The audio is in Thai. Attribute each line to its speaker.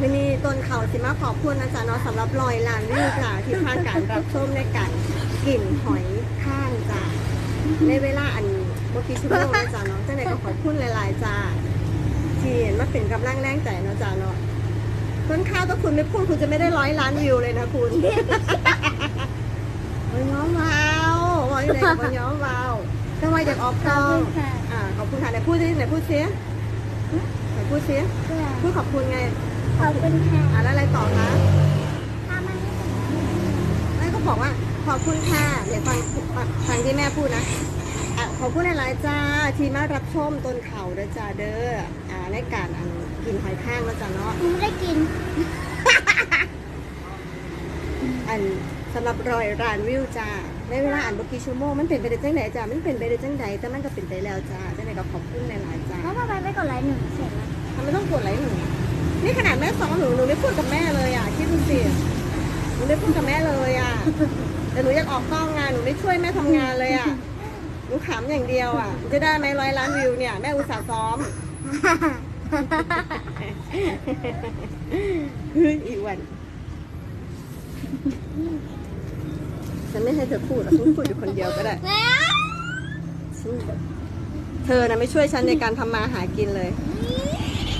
Speaker 1: วันนี้ต้นเขาสิมาขอบคุณนะจ๊ะเนาะสำหรับรอยลานวิวจ้ะที่ผ่านการรับชมในการกลิ่นหอยข้างจ้ะในเวลาอันเมื่อกี้ชั่วโมงนะจ๊ะเนาะจังไหนก็ขอบคุณหลายๆจ้าที่เห็นมาเป็นกำลังแรงใจเนาะจ้ะเนาะต้นข้าวถ้าคุณไม่พูดคุณจะไม่ได้ร้อยล้านวิวเลยนะคุณวันย้อมวาววันไหนกับวันย้อมวาวทำไมอยากออกก
Speaker 2: ขอ
Speaker 1: ล้
Speaker 2: บ
Speaker 1: อง
Speaker 2: คุณค่ะ
Speaker 1: อ่าขอบคุณค่ะไหนพูดสิไหนพูดสิไหนพูดสิ
Speaker 2: เพื่อ
Speaker 1: พูดขอบคุณไง
Speaker 2: ขอบคุณค่ะ
Speaker 1: อ่าแล้วอะไรต่อคะ
Speaker 2: ถ้ามันไม่ถึง
Speaker 1: แม่ก็บอกว่าขอบคุณค่ะเดี๋ยวฟังฟังที่แม่พูดนะอะขอบคุณหลายๆจ้าที่มารับชมต้นเขาเด้อจ้าเด้ออ่าในการอันกินหอยข้างแล้วจ้าเนาะ
Speaker 2: หนูไม่ได้กิน
Speaker 1: อันสำหรับรอยรานวิวจ้าในเวลาอ่านบกี่ชั่วโมงมันเป็นไปได้จังไหนจ้ามันเป็นไปได้จังใดแต่มันก็เป็นไปแล้วจ้าจังไหนก็ขอบคุณหลายๆจ้า
Speaker 2: แล้วทำไมไม่กดไลค์หนึ่งเสร็จแล้ว
Speaker 1: ทำไมต้องกดไลค์หนู นี่ขนาดแม่สอนหนูหนูไม่พูดกับแม่เลยอะคิดดูสิหนูไม่พูดกับแม่เลยอะแต่หนูอยากออกกล้องงานหนูไม่ช่วยแม่ทำงานเลยอะหนูขำอย่างเดียวอะจะได้ไหมร้อยล้านวิวเนี่ยแม่อุตส่าห์ซ้อมเฮ้ยอีวันฉันไม่ให้เธอพูดหรอกฉันพูดอยู่คนเดียวก็ได้
Speaker 2: แม่
Speaker 1: ฉันเธอนะไม่ช่วยฉันในการทำมาหากินเลย
Speaker 2: อื